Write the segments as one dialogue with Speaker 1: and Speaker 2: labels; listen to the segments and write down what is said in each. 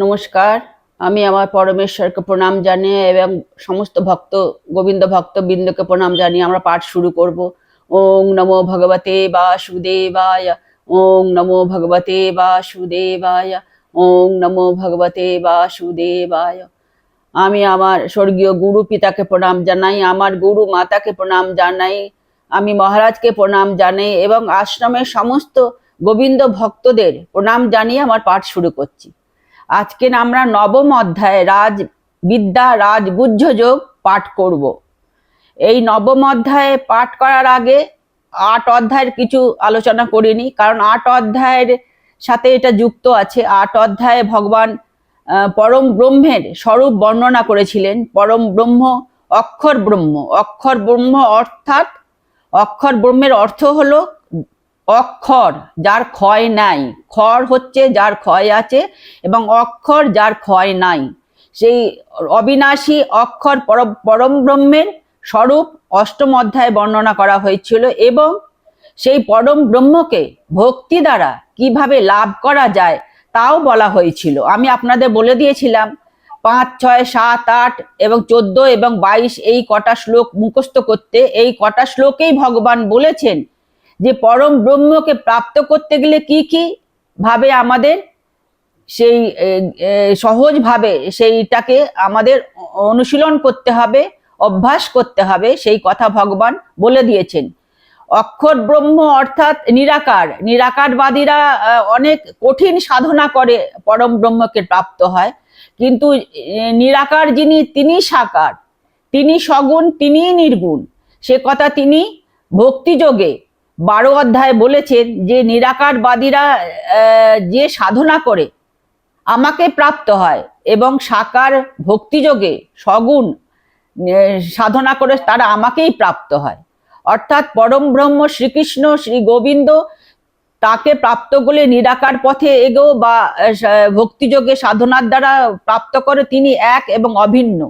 Speaker 1: নমস্কার আমি আমার পরমেশ্বরকে প্রণাম জানিয়ে এবং সমস্ত ভক্ত গোবিন্দ ভক্ত বৃন্দকে প্রণাম জানিয়ে আমরা পাঠ শুরু করব ওং নমো ভগবতে বাসুদেবায় ওং নমো ভগবতে বাসুদেবায় ওং নমো ভগবতে বাসুদেবায় আমি আমার স্বর্গীয় গুরু পিতাকে প্রণাম জানাই আমার গুরু মাতাকে প্রণাম জানাই আমি মহারাজকে প্রণাম জানাই এবং আশ্রমের সমস্ত গোবিন্দ ভক্তদের প্রণাম জানিয়ে আমার পাঠ শুরু করছি আজকে আমরা নবম অধ্যায় রাজ বিদ্যা রাজগুহ্য যোগ পাঠ করব এই নবম অধ্যায়ে পাঠ করার আগে আট অধ্যায়ের কিছু আলোচনা করিনি কারণ আট অধ্যায়ের সাথে এটা যুক্ত আছে আট অধ্যায়ে ভগবান পরম ব্রহ্মের স্বরূপ বর্ণনা করেছিলেন পরম ব্রহ্ম অক্ষর ব্রহ্ম অক্ষর ব্রহ্ম অর্থাৎ অক্ষর ব্রহ্মের অর্থ হলো অক্ষর যার ক্ষয় নাই খর হচ্ছে যার ক্ষয় আছে এবং অক্ষর যার ক্ষয় নাই সেই অবিনাশী অক্ষর পরম ব্রহ্মের স্বরূপ অষ্টম অধ্যায় বর্ণনা করা হয়েছিল এবং সেই পরম ব্রহ্মকে ভক্তি দ্বারা কিভাবে লাভ করা যায় তাও বলা হয়েছিল আমি আপনাদের বলে দিয়েছিলাম পাঁচ ছয় সাত আট এবং চোদ্দ এবং বাইশ এই কটা শ্লোক মুখস্থ করতে এই কটা শ্লোকেই ভগবান বলেছেন যে পরম ব্রহ্মকে প্রাপ্ত করতে গেলে কি কি ভাবে আমাদের সেই সহজভাবে সেইটাকে আমাদের অনুশীলন করতে হবে অভ্যাস করতে হবে সেই কথা ভগবান বলে দিয়েছেন অক্ষর ব্রহ্ম অর্থাৎ নিরাকার নিরাকারবাদীরা অনেক কঠিন সাধনা করে পরম ব্রহ্মকে প্রাপ্ত হয় কিন্তু নিরাকার যিনি তিনি সাকার তিনি সগুণ তিনি নির্গুণ সে কথা তিনি ভক্তিযোগে বারো অধ্যায় বলেছেন যে নিরাকারবাদীরা যে সাধনা করে আমাকে প্রাপ্ত হয় এবং সাকার ভক্তিযোগে সগুণ সাধনা করে তারা আমাকেই প্রাপ্ত হয় অর্থাৎ পরম ব্রহ্ম শ্রীকৃষ্ণ শ্রী গোবিন্দ তাকে প্রাপ্ত বলে নিরাকার পথে এগো বা ভক্তিযোগে সাধনার দ্বারা প্রাপ্ত করে তিনি এক এবং অভিন্ন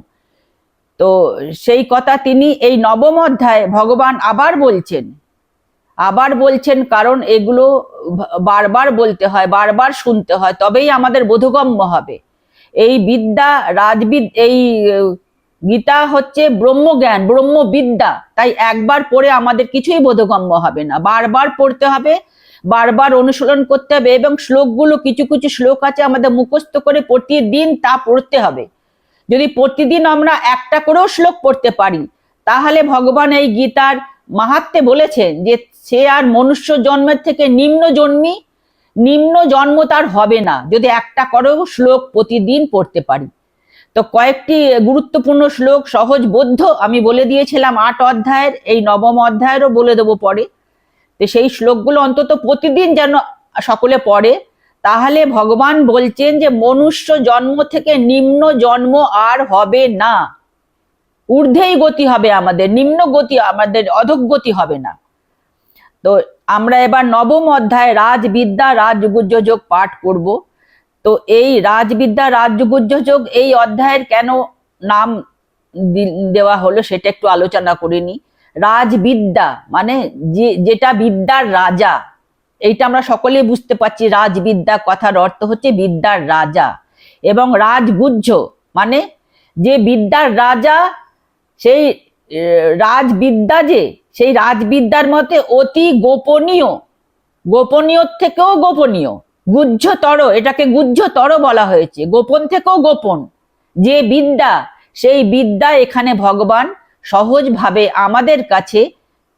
Speaker 1: তো সেই কথা তিনি এই নবম অধ্যায়ে ভগবান আবার বলছেন আবার বলছেন কারণ এগুলো বারবার বলতে হয় বারবার শুনতে হয় তবেই আমাদের বোধগম্য হবে এই বিদ্যা রাজবিদ এই গীতা হচ্ছে ব্রহ্মজ্ঞান ব্রহ্মবিদ্যা তাই একবার পড়ে আমাদের কিছুই বোধগম্য হবে না বারবার পড়তে হবে বারবার অনুশীলন করতে হবে এবং শ্লোকগুলো কিছু কিছু শ্লোক আছে আমাদের মুখস্থ করে প্রতিদিন তা পড়তে হবে যদি প্রতিদিন আমরা একটা করেও শ্লোক পড়তে পারি তাহলে ভগবান এই গীতার মাহাত্মে বলেছেন যে সে আর মনুষ্য জন্মের থেকে নিম্ন জন্মি নিম্ন জন্ম তার হবে না যদি একটা করে শ্লোক প্রতিদিন পড়তে পারি তো কয়েকটি গুরুত্বপূর্ণ শ্লোক সহজ বোধ্য আমি বলে দিয়েছিলাম আট অধ্যায়ের এই নবম অধ্যায়েরও বলে দেবো পরে তো সেই শ্লোকগুলো অন্তত প্রতিদিন যেন সকলে পড়ে তাহলে ভগবান বলছেন যে মনুষ্য জন্ম থেকে নিম্ন জন্ম আর হবে না ঊর্ধ্বেই গতি হবে আমাদের নিম্ন গতি আমাদের অধোগতি হবে না তো আমরা এবার নবম অধ্যায় রাজবিদ্যা রাজগুজ্জ যোগ পাঠ করব তো এই রাজবিদ্যা রাজগুজ্জ যোগ এই অধ্যায়ের কেন নাম দেওয়া হলো সেটা একটু আলোচনা করে রাজবিদ্যা মানে যে যেটা বিদ্যার রাজা এইটা আমরা সকলে বুঝতে পারছি রাজবিদ্যা কথার অর্থ হচ্ছে বিদ্যার রাজা এবং রাজগুজ্জ মানে যে বিদ্যার রাজা সেই রাজবিদ্যা যে সেই রাজবিদ্যার মতে অতি গোপনীয় গোপনীয় থেকেও গোপনীয় গুহ্যতর এটাকে গুহ্যতর বলা হয়েছে গোপন থেকেও গোপন যে বিদ্যা সেই বিদ্যা এখানে ভগবান সহজভাবে আমাদের কাছে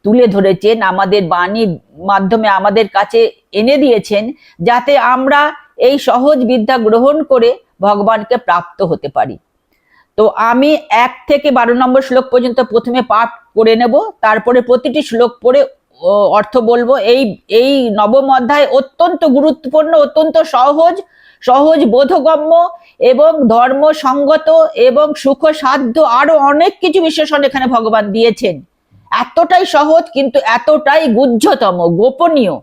Speaker 1: তুলে ধরেছেন আমাদের বাণীর মাধ্যমে আমাদের কাছে এনে দিয়েছেন যাতে আমরা এই সহজ বিদ্যা গ্রহণ করে ভগবানকে প্রাপ্ত হতে পারি তো আমি এক থেকে বারো নম্বর শ্লোক পর্যন্ত প্রথমে পাঠ করে নেব তারপরে প্রতিটি শ্লোক পড়ে অর্থ বলবো এই এই নবম অধ্যায় অত্যন্ত গুরুত্বপূর্ণ অত্যন্ত সহজ সহজ বোধগম্য এবং ধর্মসঙ্গত এবং সুখ সাধ্য আরো অনেক কিছু বিশেষণ এখানে ভগবান দিয়েছেন এতটাই সহজ কিন্তু এতটাই গুহ্যতম গোপনীয়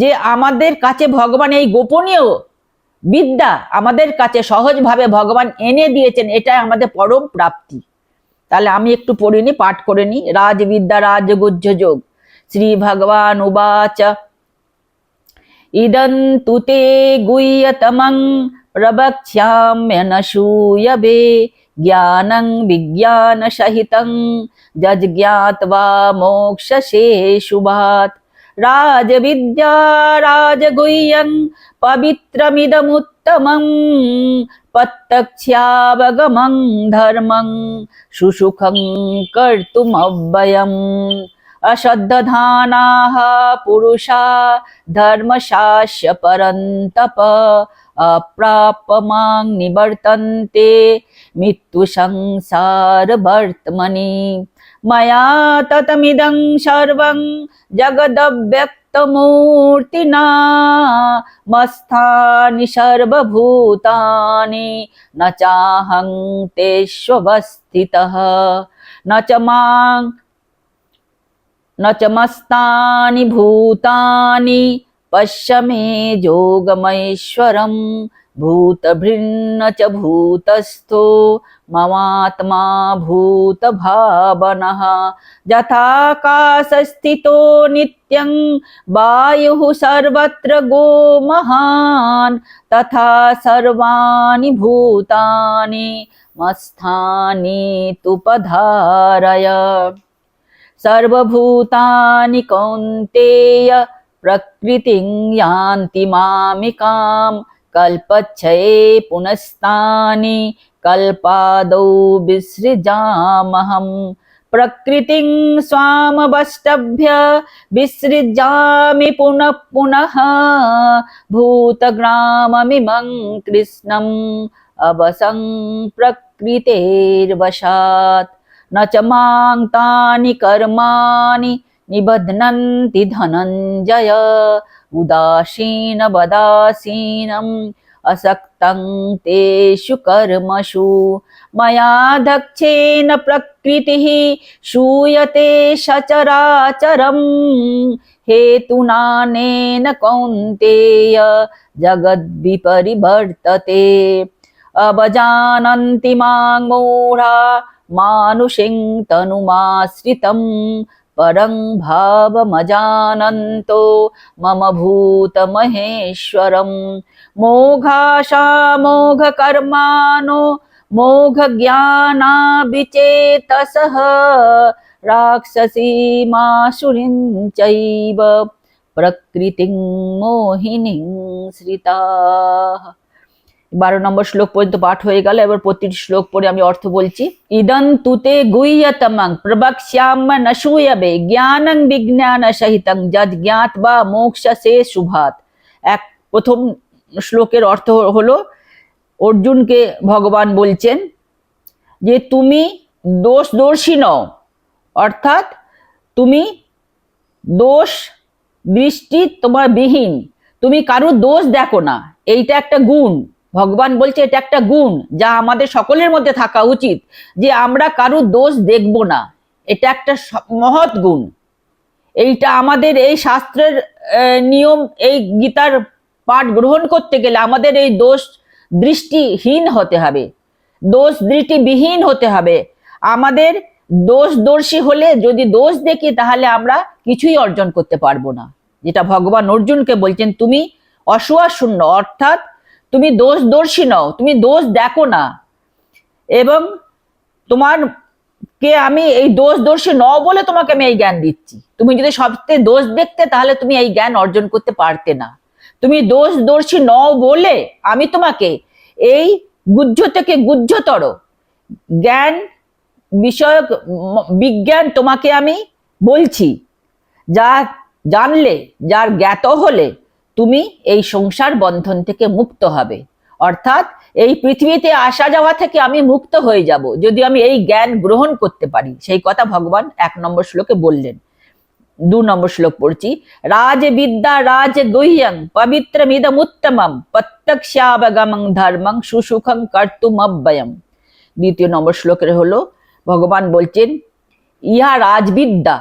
Speaker 1: যে আমাদের কাছে ভগবান এই গোপনীয় বিদ্যা আমাদের কাছে সহজভাবে ভগবান এনে দিয়েছেন এটাই আমাদের পরম প্রাপ্তি তাহলে আমি একটু পড়িনি পাঠ করে নি রাজ বিদ্যা রাজগুজ্জ যোগ শ্রী ভগবান উবাচ ইদন্তুতে তুতে গুহ্যতমং প্রবক্ষ্যাম্যনশূয়বে জ্ঞানং বিজ্ঞান সহিতং যজ্ঞাত্বা মোক্ষসে শুভাত राजविद्या राजगुह्यं पवित्रमिदमुत्तमम् पत्तक्ष्यावगमं धर्मं सुसुखं कर्तुमव्ययम् अशद्धधानाः पुरुषा धर्मशास्य परन्तप अप्रापमां निवर्तन्ते मृत्युसंसारवर्त्मनि मया ततमिदं सर्वं जगदव्यक्तमूर्तिना मस्थानि सर्वभूतानि न चाहं तेष्वस्थितः न च मां न च मस्तानि भूतानि पश्य मे योगमैश्वरम् भूतभिन्न च भूतस्थो ममात्मा भूतभावनः यथाकाशस्थितो नित्यं वायुः सर्वत्र गो महान् तथा सर्वाणि भूतानि मस्थानि तु पधारय सर्वभूतानि कौन्तेय प्रकृतिं यान्ति मामिकाम् कल्पच्छये पुनस्तानि कल्पादौ विसृजामहम् प्रकृतिं स्वामवष्टभ्य विसृजामि पुनः पुनः भूतग्राममिमं कृष्णम् अवसं प्रकृतेर्वशात् न च माङ्क्तानि कर्माणि निबध्नन्ति धनञ्जय उदासीन असक्तं तेषु कर्मषु मया दक्षेन प्रकृतिः शूयते सचराचरम् हेतुनानेन कौन्तेय जगद्विपरिवर्तते अवजानन्ति मां मूढा मानुषिं तनुमाश्रितम् परं भावमजानन्तो मम भूतमहेश्वरं मोघाशामोघकर्मानो मोघज्ञानाभिचेतसः माशुरिं चैव प्रकृतिं मोहिनीं श्रिताः বারো নম্বর শ্লোক পর্যন্ত পাঠ হয়ে গেল এবার প্রতিটি শ্লোক পরে আমি অর্থ বলছি ইদং তুতে গুইয়তমং প্রবক্ষ্যাম নসূয়াবে জ্ঞানং বিজ্ঞান সহিতং যদ জ্ঞাত বা মোক্ষ সে সুভাত এক প্রথম শ্লোকের অর্থ হলো অর্জুনকে ভগবান বলছেন যে তুমি দোষদর্শী নও অর্থাৎ তুমি দোষ দৃষ্টি তোমার বিহীন তুমি কারো দোষ দেখো না এইটা একটা গুণ ভগবান বলছে এটা একটা গুণ যা আমাদের সকলের মধ্যে থাকা উচিত যে আমরা কারো দোষ দেখব না এটা একটা মহৎ গুণ এইটা আমাদের এই শাস্ত্রের নিয়ম এই গীতার পাঠ গ্রহণ করতে গেলে আমাদের এই দোষ দৃষ্টিহীন হতে হবে দোষ দৃষ্টিবিহীন হতে হবে আমাদের দোষদর্শী হলে যদি দোষ দেখি তাহলে আমরা কিছুই অর্জন করতে পারবো না যেটা ভগবান অর্জুনকে বলছেন তুমি অসুয়া শূন্য অর্থাৎ তুমি দোষ দর্শী নও তুমি দোষ দেখো না এবং তোমার কে আমি এই দোষ দর্শী ন বলে তোমাকে আমি এই জ্ঞান দিচ্ছি তুমি যদি সবচেয়ে দোষ দেখতে তাহলে তুমি এই জ্ঞান অর্জন করতে পারতে না তুমি দোষ দর্শী ন বলে আমি তোমাকে এই গুহ্য থেকে গুহ্যতর জ্ঞান বিষয়ক বিজ্ঞান তোমাকে আমি বলছি যা জানলে যার জ্ঞাত হলে তুমি এই সংসার বন্ধন থেকে মুক্ত হবে অর্থাৎ এই পৃথিবীতে আসা যাওয়া থেকে আমি মুক্ত হয়ে যাব যদি আমি এই জ্ঞান গ্রহণ করতে পারি সেই কথা ভগবান এক নম্বর শ্লোকে বললেন দু নম্বর শ্লোক পড়ছি রাজ বিদ্যা রাজ গুহ্যং পবিত্র পবিত্রমিদম উত্তমম প্রত্যক্ষাবগমং ধর্মং সুসুখং কর্তুম অব্যয়ম দ্বিতীয় নম্বর শ্লোকের হলো ভগবান বলছেন ইহা রাজবিদ্যা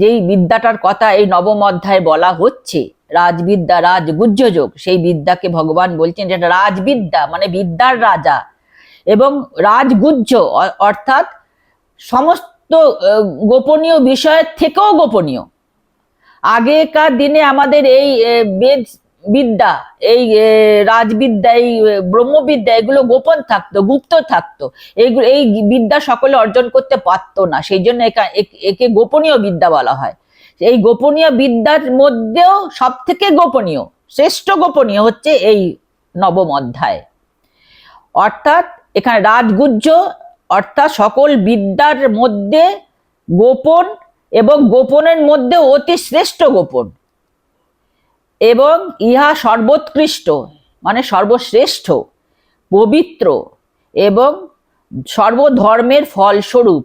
Speaker 1: যেই বিদ্যাটার কথা এই নবম অধ্যায়ে বলা হচ্ছে রাজবিদ্যা রাজগুজ্জযোগ সেই বিদ্যাকে ভগবান বলছেন যেটা রাজবিদ্যা মানে বিদ্যার রাজা এবং রাজগুহ্য অর্থাৎ সমস্ত গোপনীয় বিষয়ের থেকেও গোপনীয় আগেকার দিনে আমাদের এই বেদ বিদ্যা এই রাজবিদ্যা এই ব্রহ্মবিদ্যা এগুলো গোপন থাকতো গুপ্ত থাকতো এইগুলো এই বিদ্যা সকলে অর্জন করতে পারতো না সেই জন্য একে গোপনীয় বিদ্যা বলা হয় এই গোপনীয় বিদ্যার মধ্যেও সব থেকে গোপনীয় শ্রেষ্ঠ গোপনীয় হচ্ছে এই নবম অধ্যায় অর্থাৎ এখানে রাজগুজ্জ অর্থাৎ সকল বিদ্যার মধ্যে গোপন এবং গোপনের মধ্যে অতি শ্রেষ্ঠ গোপন এবং ইহা সর্বোৎকৃষ্ট মানে সর্বশ্রেষ্ঠ পবিত্র এবং সর্বধর্মের ফলস্বরূপ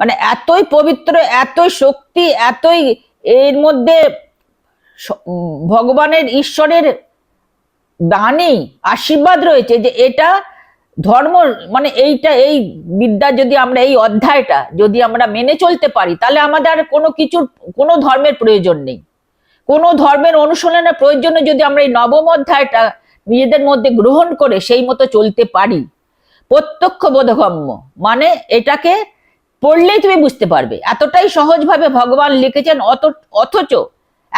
Speaker 1: মানে এতই পবিত্র এতই শক্তি এতই এর মধ্যে ভগবানের ঈশ্বরের বাণী আশীর্বাদ রয়েছে যে এটা ধর্ম মানে এইটা এই বিদ্যা যদি আমরা এই অধ্যায়টা যদি আমরা মেনে চলতে পারি তাহলে আমাদের আর কোনো কিছুর কোনো ধর্মের প্রয়োজন নেই কোনো ধর্মের অনুশীলনের প্রয়োজনে যদি আমরা এই নবম অধ্যায়টা নিজেদের মধ্যে গ্রহণ করে সেই মতো চলতে পারি প্রত্যক্ষ বোধগম্য মানে এটাকে পড়লেই তুমি বুঝতে পারবে এতটাই সহজভাবে ভগবান লিখেছেন অত অথচ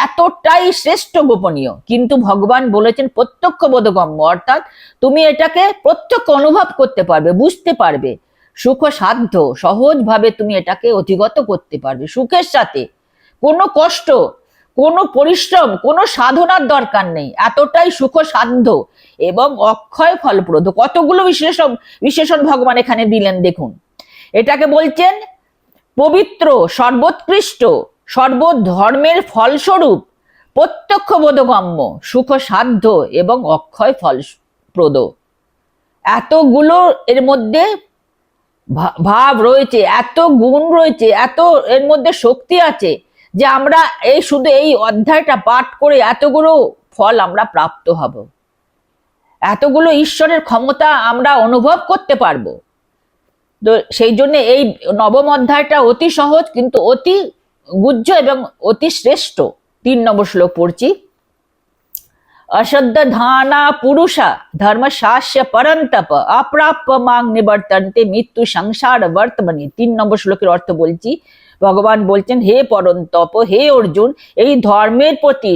Speaker 1: এতটাই শ্রেষ্ঠ গোপনীয় কিন্তু ভগবান বলেছেন প্রত্যক্ষ বোধগম্য অর্থাৎ তুমি এটাকে প্রত্যক্ষ অনুভব করতে পারবে বুঝতে পারবে সুখ সাধ্য সহজভাবে তুমি এটাকে অধিগত করতে পারবে সুখের সাথে কোনো কষ্ট কোনো পরিশ্রম কোনো সাধনার দরকার নেই এতটাই সুখ সাধ্য এবং অক্ষয় ফলপ্রদ কতগুলো বিশেষণ বিশেষণ ভগবান এখানে দিলেন দেখুন এটাকে বলছেন পবিত্র সর্বোৎকৃষ্ট সর্বধর্মের ফলস্বরূপ প্রত্যক্ষ বোধগম্য সুখ সাধ্য এবং অক্ষয় ফলপ্রদ এতগুলো এর মধ্যে ভাব রয়েছে এত গুণ রয়েছে এত এর মধ্যে শক্তি আছে যে আমরা এই শুধু এই অধ্যায়টা পাঠ করে এতগুলো ফল আমরা প্রাপ্ত হব এতগুলো ঈশ্বরের ক্ষমতা আমরা অনুভব করতে পারবো তো সেই জন্য এই নবম অধ্যায়টা অতি সহজ কিন্তু অতি গুজ্জ এবং অতি শ্রেষ্ঠ তিন নম্বর শ্লোক পড়ছি অসদ্য ধানা পুরুষা ধর্ম শাস্য পরন্তপ অপ্রাপ্য মাং নিবর্তন্তে মৃত্যু সংসার বর্তমানে তিন নম্বর শ্লোকের অর্থ বলছি ভগবান বলছেন হে পরন্তপ হে অর্জুন এই ধর্মের প্রতি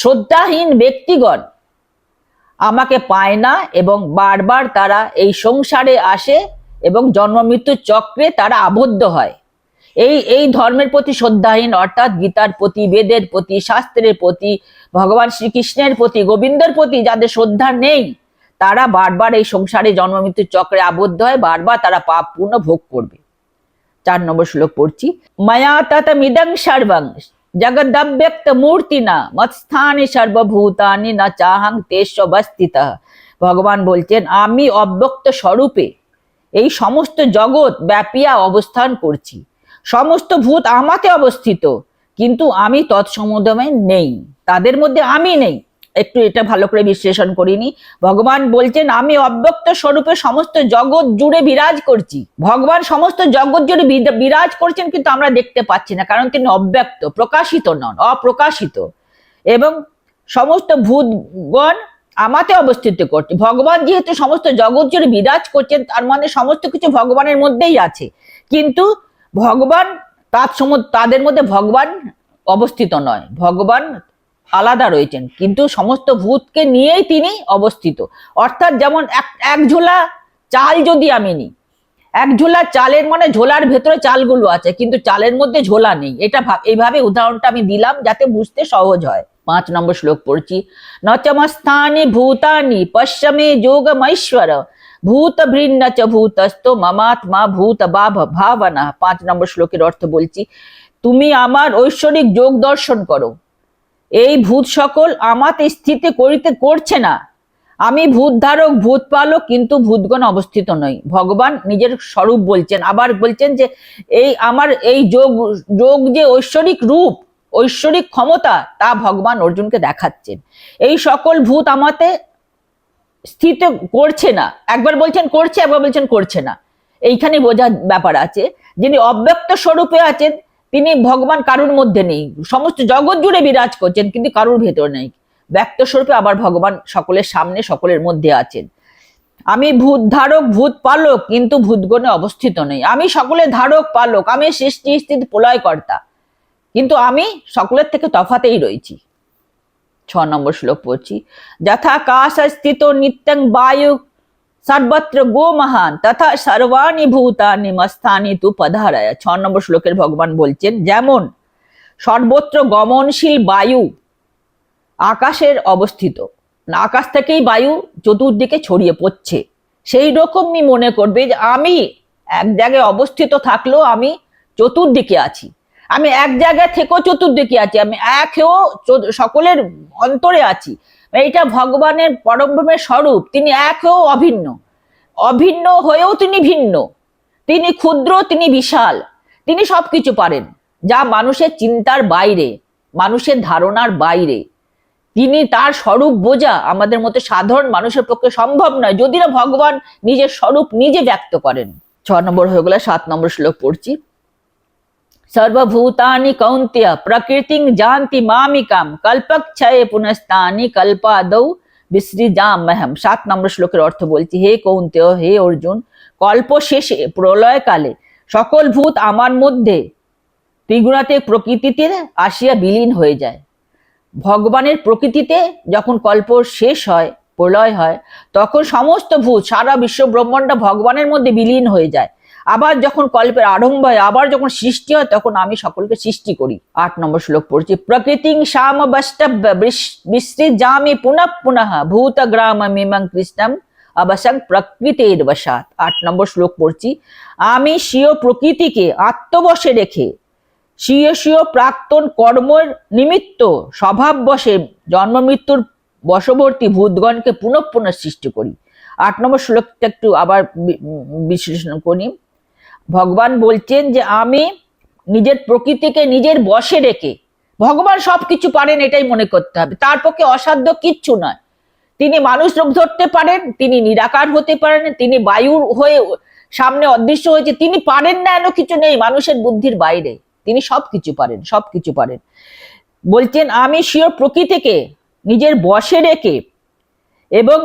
Speaker 1: শ্রদ্ধাহীন ব্যক্তিগণ আমাকে পায় না এবং বারবার তারা এই সংসারে আসে এবং জন্মমৃত্যুর চক্রে তারা আবদ্ধ হয় এই এই ধর্মের প্রতি শ্রদ্ধাহীন অর্থাৎ গীতার প্রতি বেদের প্রতি শাস্ত্রের প্রতি ভগবান শ্রীকৃষ্ণের প্রতি গোবিন্দের প্রতি যাদের শ্রদ্ধা নেই তারা বারবার এই সংসারে জন্ম মৃত্যুর চক্রে আবদ্ধ হয় বারবার তারা পাপ পূর্ণ ভোগ করবে চার নম্বর শ্লোক পড়ছি মায়া তাত ততমিদং সর্বং জগদব্যক্ত না মৎস্থানি সর্বভূতানি না চাহাং তেশ্ববস্থিত ভগবান বলছেন আমি অব্যক্ত স্বরূপে এই সমস্ত জগৎ ব্যাপিয়া অবস্থান করছি সমস্ত ভূত আমাতে অবস্থিত কিন্তু আমি তৎসমদমে নেই তাদের মধ্যে আমি নেই একটু এটা ভালো করে বিশ্লেষণ করিনি ভগবান বলছেন আমি অব্যক্ত স্বরূপে সমস্ত জগৎ জুড়ে বিরাজ করছি ভগবান সমস্ত জগৎ জুড়ে বিরাজ করছেন কিন্তু আমরা দেখতে পাচ্ছি না কারণ তিনি অব্যক্ত প্রকাশিত নন অপ্রকাশিত এবং সমস্ত ভূতগণ আমাতে অবস্থিত করছে ভগবান যেহেতু সমস্ত জগৎ জুড়ে বিরাজ করছেন তার মানে সমস্ত কিছু ভগবানের মধ্যেই আছে কিন্তু ভগবান তার তাদের মধ্যে ভগবান অবস্থিত নয় ভগবান আলাদা রয়েছেন কিন্তু সমস্ত ভূতকে নিয়েই তিনি অবস্থিত অর্থাৎ যেমন এক এক ঝোলা চাল যদি আমি নিই এক ঝোলা চালের মানে ঝোলার ভেতরে চালগুলো আছে কিন্তু চালের মধ্যে ঝোলা নেই এটা এইভাবে উদাহরণটা আমি দিলাম যাতে বুঝতে সহজ হয় পাঁচ নম্বর শ্লোক পড়ছি নচমস্থানি ভূতানি পশ্চিমে মহেশ্বর ভূত ভিন্ন চ ভূতস্ত মমাত্মা ভূত বা ভাবনা পাঁচ নম্বর শ্লোকের অর্থ বলছি তুমি আমার ঐশ্বরিক যোগ দর্শন করো এই ভূত সকল আমাতে স্থিতি করিতে করছে না আমি ভূত ধারক ভূত পালক কিন্তু ভূতগণ অবস্থিত নই ভগবান নিজের স্বরূপ বলছেন আবার বলছেন যে এই আমার এই যোগ যোগ যে ঐশ্বরিক রূপ ঐশ্বরিক ক্ষমতা তা ভগবান অর্জুনকে দেখাচ্ছেন এই সকল ভূত আমাতে স্থিত করছে না একবার বলছেন করছে একবার বলছেন করছে না এইখানে বোঝার ব্যাপার আছে যিনি অব্যক্ত স্বরূপে আছেন তিনি ভগবান কারুর মধ্যে নেই সমস্ত জগৎ জুড়ে বিরাজ করছেন কিন্তু কারুর ভেতর নেই ব্যক্তস্বরূপে আবার ভগবান সকলের সামনে সকলের মধ্যে আছেন আমি ভূত ধারক ভূত পালক কিন্তু ভূতগণে অবস্থিত নেই আমি সকলে ধারক পালক আমি সৃষ্টি স্থিত প্রলয়কর্তা কিন্তু আমি সকলের থেকে তফাতেই রয়েছি ছ নম্বর শ্লোক পড়ছি যথা কাশ স্থিত নিত্যং বায়ু সর্বত্র গো মহান তথা সর্বাণী ভূতানি মস্তানি তু পধারায় ছ নম্বর শ্লোকের ভগবান বলছেন যেমন সর্বত্র গমনশীল বায়ু আকাশের অবস্থিত আকাশ থেকেই বায়ু চতুর্দিকে ছড়িয়ে পড়ছে সেই রকমই মনে করবে যে আমি এক জায়গায় অবস্থিত থাকলেও আমি চতুর্দিকে আছি আমি এক জায়গায় থেকেও চতুর্দিকে আছি আমি একেও সকলের অন্তরে আছি এইটা ভগবানের পরমভূমের স্বরূপ তিনি একও অভিন্ন অভিন্ন হয়েও তিনি ভিন্ন তিনি ক্ষুদ্র তিনি বিশাল তিনি সব কিছু পারেন যা মানুষের চিন্তার বাইরে মানুষের ধারণার বাইরে তিনি তার স্বরূপ বোঝা আমাদের মতো সাধারণ মানুষের পক্ষে সম্ভব নয় যদি না ভগবান নিজের স্বরূপ নিজে ব্যক্ত করেন ছ নম্বর হয়ে গেলে সাত নম্বর শ্লোক পড়ছি সর্বভূতানি কৌন্ত্য প্রকৃতিং জানতি মামিকাম কল্পক ছয়ে পুনস্তানি কল্পাদৌ সাত নম্বর শ্লোকের অর্থ বলছি হে কৌন্ত্য হে অর্জুন কল্প শেষে প্রলয়কালে সকল ভূত আমার মধ্যে ত্রিগুণাতে প্রকৃতিতে আসিয়া বিলীন হয়ে যায় ভগবানের প্রকৃতিতে যখন কল্প শেষ হয় প্রলয় হয় তখন সমস্ত ভূত সারা বিশ্ব ব্রহ্মাণ্ড ভগবানের মধ্যে বিলীন হয়ে যায় আবার যখন কল্পের আরম্ভ হয় আবার যখন সৃষ্টি হয় তখন আমি সকলকে সৃষ্টি করি আট নম্বর শ্লোক পড়ছি প্রকৃতি শ্যাম বষ্টব্য জামি পুনঃ পুনঃ ভূত গ্রাম মিমং কৃষ্ণম অবসং প্রকৃতির বসাত আট নম্বর শ্লোক পড়ছি আমি স্বীয় প্রকৃতিকে আত্মবশে রেখে স্বীয় স্বীয় প্রাক্তন কর্মের নিমিত্ত স্বভাব বসে জন্ম মৃত্যুর বশবর্তী ভূতগণকে পুনঃ পুনঃ সৃষ্টি করি আট নম্বর শ্লোকটা একটু আবার বিশ্লেষণ করি ভগবান বলছেন যে আমি নিজের প্রকৃতিকে নিজের বসে রেখে ভগবান কিছু পারেন এটাই মনে করতে হবে তার পক্ষে অসাধ্য কিচ্ছু নয় তিনি মানুষ রূপ ধরতে পারেন তিনি নিরাকার হতে পারেন তিনি বায়ুর হয়ে সামনে অদৃশ্য হয়েছে তিনি পারেন না এনো কিছু নেই মানুষের বুদ্ধির বাইরে তিনি সব কিছু পারেন সব কিছু পারেন বলছেন আমি সিও প্রকৃতিকে নিজের বসে রেখে এবং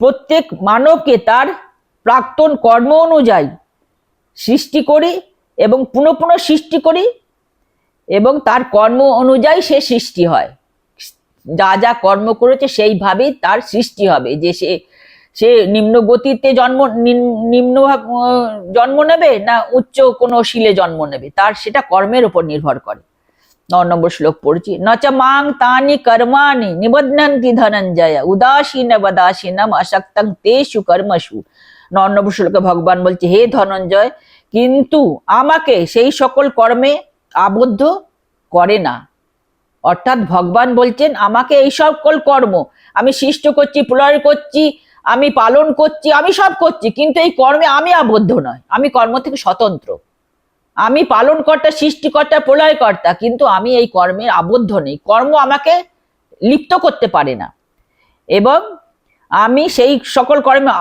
Speaker 1: প্রত্যেক মানবকে তার প্রাক্তন কর্ম অনুযায়ী সৃষ্টি করি এবং পুনঃ পুনঃ সৃষ্টি করি এবং তার কর্ম অনুযায়ী সে সৃষ্টি হয় যা যা কর্ম করেছে সেইভাবেই তার সৃষ্টি হবে যে সে সে নিম্ন গতিতে জন্ম নিম্ন জন্ম নেবে না উচ্চ কোনো শিলে জন্ম নেবে তার সেটা কর্মের উপর নির্ভর করে ন নম্বর শ্লোক পড়ছি নচ মাং তানি কর্মাণি নিবদন্তি ধনঞ্জয় উদাসীন বদাসীনম অশক্তং তেষু কর্মসু নর্ণবসুলকে ভগবান বলছে হে ধনঞ্জয় কিন্তু আমাকে সেই সকল কর্মে আবদ্ধ করে না অর্থাৎ ভগবান বলছেন আমাকে এই সকল কর্ম আমি সৃষ্ট করছি প্রলয় করছি আমি পালন করছি আমি সব করছি কিন্তু এই কর্মে আমি আবদ্ধ নয় আমি কর্ম থেকে স্বতন্ত্র আমি পালনকর্তা সৃষ্টিকর্তা প্রলয়কর্তা কিন্তু আমি এই কর্মে আবদ্ধ নেই কর্ম আমাকে লিপ্ত করতে পারে না এবং আমি সেই সকল কর্মে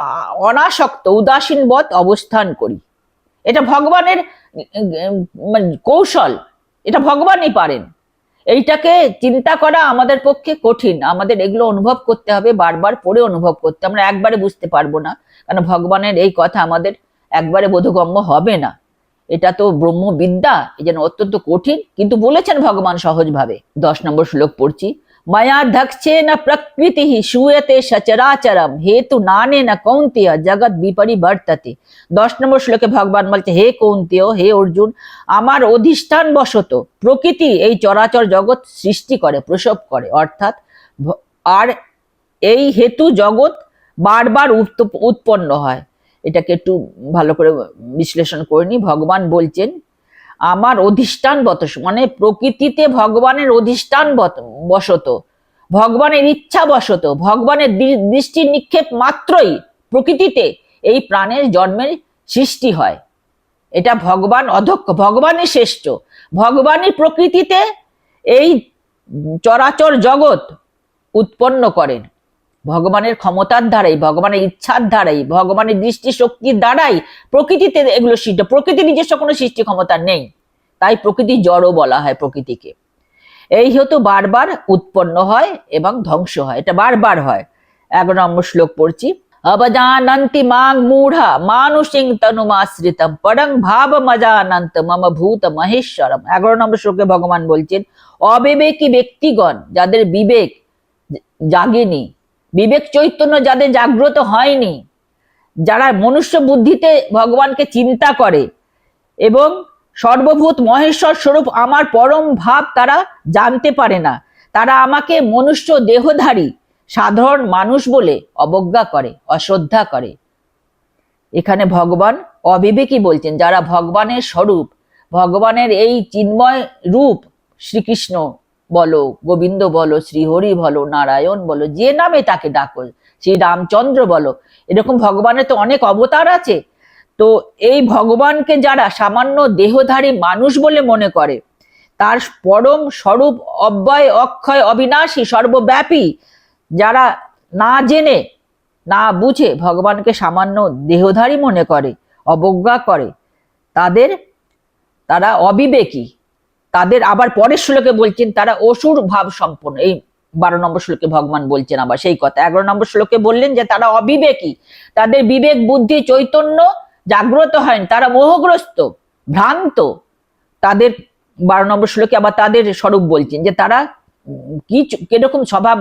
Speaker 1: অনাসক্ত উদাসীনবৎ অবস্থান করি এটা ভগবানের মানে কৌশল এটা ভগবানই পারেন এইটাকে চিন্তা করা আমাদের পক্ষে কঠিন আমাদের এগুলো অনুভব করতে হবে বারবার পড়ে অনুভব করতে আমরা একবারে বুঝতে পারবো না কারণ ভগবানের এই কথা আমাদের একবারে বোধগম্য হবে না এটা তো ব্রহ্মবিদ্যা এই যেন অত্যন্ত কঠিন কিন্তু বলেছেন ভগবান সহজভাবে দশ নম্বর শ্লোক পড়ছি মায়া না প্রকৃতি শুয়েতে शूयते হেতু নানে না न জগৎ বিপরী বর্ততে দশ নম্বর শ্লোকে ভগবান বলছে হে কৌন্তীয় হে অর্জুন আমার অধিষ্ঠান বশত প্রকৃতি এই চরাচর জগৎ সৃষ্টি করে প্রসব করে অর্থাৎ আর এই হেতু জগৎ বারবার উৎপন্ন হয় এটাকে একটু ভালো করে বিশ্লেষণ করে নি ভগবান বলছেন আমার অধিষ্ঠানবত মানে প্রকৃতিতে ভগবানের অধিষ্ঠান বসত ভগবানের ইচ্ছা বসত ভগবানের দৃষ্টি নিক্ষেপ মাত্রই প্রকৃতিতে এই প্রাণের জন্মের সৃষ্টি হয় এটা ভগবান অধ্যক্ষ ভগবানই শ্রেষ্ঠ ভগবানই প্রকৃতিতে এই চরাচর জগৎ উৎপন্ন করেন ভগবানের ক্ষমতার দ্বারাই ভগবানের ইচ্ছার দ্বারাই ভগবানের দৃষ্টি শক্তির দ্বারাই প্রকৃতিতে এগুলো সৃষ্টি প্রকৃতির নিজস্ব কোনো সৃষ্টি ক্ষমতা নেই তাই প্রকৃতি জড়ও বলা হয় প্রকৃতিকে এই হেতু বারবার উৎপন্ন হয় এবং ধ্বংস হয় এটা বারবার হয় এগারো নম্বর শ্লোক পড়ছি অবজানন্তি মাং মূঢ়া মানুষিং তনুমাশ্রিতম পরং ভাব মজানন্ত মম ভূত মহেশ্বরম এগারো নম্বর শ্লোকে ভগবান বলছেন অবিবেকী ব্যক্তিগণ যাদের বিবেক জাগেনি বিবেক চৈতন্য যাদের জাগ্রত হয়নি যারা মনুষ্য বুদ্ধিতে ভগবানকে চিন্তা করে এবং সর্বভূত মহেশ্বর স্বরূপ আমার পরম ভাব তারা জানতে পারে না তারা আমাকে মনুষ্য দেহধারী সাধারণ মানুষ বলে অবজ্ঞা করে অশ্রদ্ধা করে এখানে ভগবান অবিবেকী বলছেন যারা ভগবানের স্বরূপ ভগবানের এই চিন্ময় রূপ শ্রীকৃষ্ণ বলো গোবিন্দ বলো শ্রীহরি বলো নারায়ণ বলো যে নামে তাকে ডাকো শ্রী রামচন্দ্র বলো এরকম ভগবানের তো অনেক অবতার আছে তো এই ভগবানকে যারা সামান্য দেহধারী মানুষ বলে মনে করে তার পরম স্বরূপ অব্যয় অক্ষয় অবিনাশী সর্বব্যাপী যারা না জেনে না বুঝে ভগবানকে সামান্য দেহধারী মনে করে অবজ্ঞা করে তাদের তারা অবিবেকী তাদের আবার পরের শ্লোকে বলছেন তারা অসুর ভাব সম্পন্ন এই বারো নম্বর শ্লোকে ভগবান বলছেন আবার সেই কথা এগারো নম্বর শ্লোকে বললেন যে তারা অবিবেকী তাদের বিবেক বুদ্ধি চৈতন্য জাগ্রত হয়নি তারা মোহগ্রস্ত ভ্রান্ত তাদের বারো নম্বর শ্লোকে আবার তাদের স্বরূপ বলছেন যে তারা কি কিরকম স্বভাব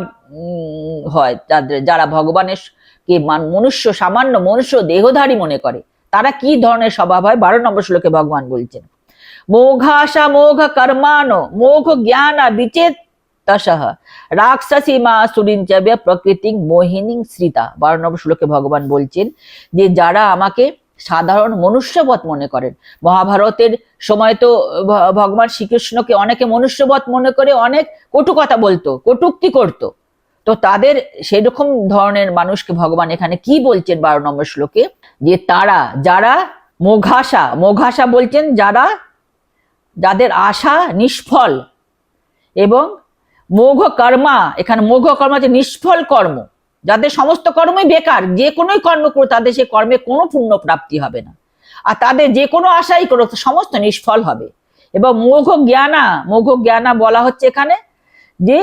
Speaker 1: হয় তাদের যারা ভগবানের কে মান মনুষ্য সামান্য মনুষ্য দেহধারী মনে করে তারা কি ধরনের স্বভাব হয় বারো নম্বর শ্লোকে ভগবান বলছেন मोघाशा কর্মাণ মোঘ জ্ঞান ज्ञान विचेत তসহ রাক্ষসী মা সুরিঞ্চব্য প্রকৃতি মোহিনী শ্রীতা বারো নম্বর শ্লোকে ভগবান বলছেন যে যারা আমাকে সাধারণ মনুষ্যবত মনে করেন মহাভারতের সময় তো ভগবান শ্রীকৃষ্ণকে অনেকে মনুষ্যবত মনে করে অনেক কটু কথা বলতো কটুক্তি করতো তো তাদের সেরকম ধরনের মানুষকে ভগবান এখানে কি বলছেন বারো নম্বর শ্লোকে যে তারা যারা মোঘাসা মোঘাসা বলছেন যারা যাদের আশা নিষ্ফল এবং মোঘ কর্মা এখানে মোঘ কর্মা হচ্ছে নিষ্ফল কর্ম যাদের সমস্ত কর্মই বেকার যে কোনো কর্ম করে তাদের সে কর্মে কোনো পূর্ণ প্রাপ্তি হবে না আর তাদের যে কোনো আশাই করো সমস্ত নিষ্ফল হবে এবং মোঘ জ্ঞানা মোঘ জ্ঞানা বলা হচ্ছে এখানে যে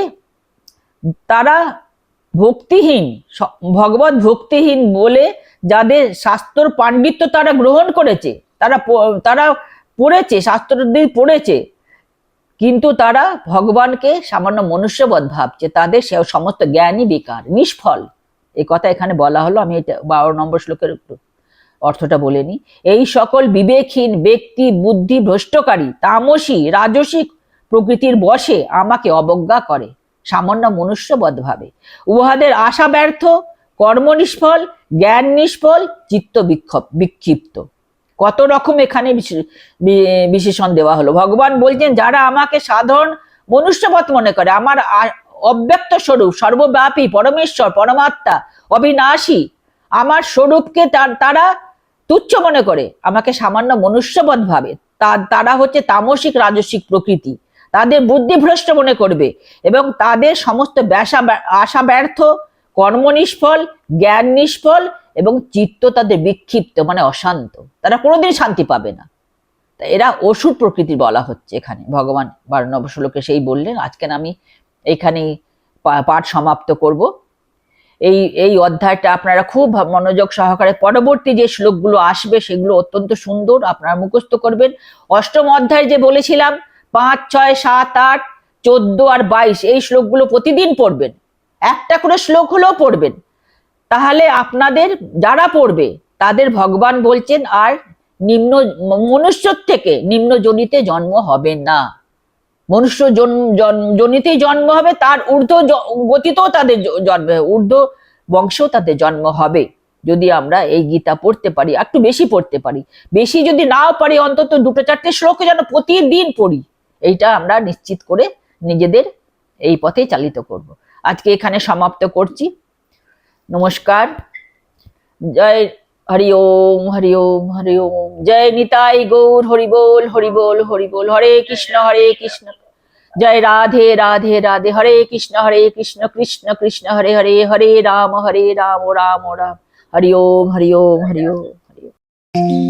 Speaker 1: তারা ভক্তিহীন ভগবত ভক্তিহীন বলে যাদের শাস্ত্র পাণ্ডিত্য তারা গ্রহণ করেছে তারা তারা পড়েছে শাস্ত্রদের পড়েছে কিন্তু তারা ভগবানকে সামান্য মনুষ্যবধ ভাবছে তাদের সে সমস্ত জ্ঞানই বেকার নিষ্ফল এই কথা এখানে বলা হলো আমি এটা বারো নম্বর শ্লোকের অর্থটা বলে এই সকল বিবেকহীন ব্যক্তি বুদ্ধি ভ্রষ্টকারী তামসী রাজসিক প্রকৃতির বসে আমাকে অবজ্ঞা করে সামান্য মনুষ্যবধ ভাবে উহাদের আশা ব্যর্থ কর্ম নিষ্ফল জ্ঞান নিষ্ফল চিত্ত বিক্ষিপ্ত কত রকম এখানে বিশেষণ দেওয়া হলো ভগবান বলছেন যারা আমাকে সাধারণ মনুষ্যপথ মনে করে আমার অব্যক্ত স্বরূপ সর্বব্যাপী পরমেশ্বর পরমাত্মা অবিনাশী আমার স্বরূপকে তার তারা তুচ্ছ মনে করে আমাকে সামান্য মনুষ্যপথ ভাবে তারা হচ্ছে তামসিক রাজস্বিক প্রকৃতি তাদের বুদ্ধিভ্রষ্ট মনে করবে এবং তাদের সমস্ত ব্যাসা আশা ব্যর্থ কর্ম নিষ্ফল জ্ঞান নিষ্ফল এবং চিত্ত তাদের বিক্ষিপ্ত মানে অশান্ত তারা কোনোদিন শান্তি পাবে না তা এরা অসুর প্রকৃতির বলা হচ্ছে এখানে ভগবান বারণব শ্লোকে সেই বললেন আজকে আমি এইখানেই পাঠ সমাপ্ত করব এই এই অধ্যায়টা আপনারা খুব মনোযোগ সহকারে পরবর্তী যে শ্লোকগুলো আসবে সেগুলো অত্যন্ত সুন্দর আপনারা মুখস্থ করবেন অষ্টম অধ্যায় যে বলেছিলাম পাঁচ ছয় সাত আট চোদ্দ আর বাইশ এই শ্লোকগুলো প্রতিদিন পড়বেন একটা করে শ্লোক হলেও পড়বেন তাহলে আপনাদের যারা পড়বে তাদের ভগবান বলছেন আর নিম্ন মনুষ্য থেকে নিম্ন জনিতে জন্ম হবে না মনুষ্য জনিতেই জন্ম হবে তার ঊর্ধ্ব গতিতেও তাদের জন্ম ঊর্ধ্ব বংশ তাদের জন্ম হবে যদি আমরা এই গীতা পড়তে পারি একটু বেশি পড়তে পারি বেশি যদি নাও পারি অন্তত দুটো চারটে শ্লোক যেন প্রতিদিন পড়ি এইটা আমরা নিশ্চিত করে নিজেদের এই পথে চালিত করব। আজকে এখানে সমাপ্ত করছি নমস্কার জয় হরি ওম হরি ওম হরি ওম জয় নিতাই গৌর হরিবোল হরিবোল হরিবোল হরে কৃষ্ণ হরে কৃষ্ণ জয় রাধে রাধে রাধে হরে কৃষ্ণ হরে কৃষ্ণ কৃষ্ণ কৃষ্ণ হরে হরে হরে রাম হরে রাম রাম রাম হরি ওম হরি ওম হরি ওম হরি ওম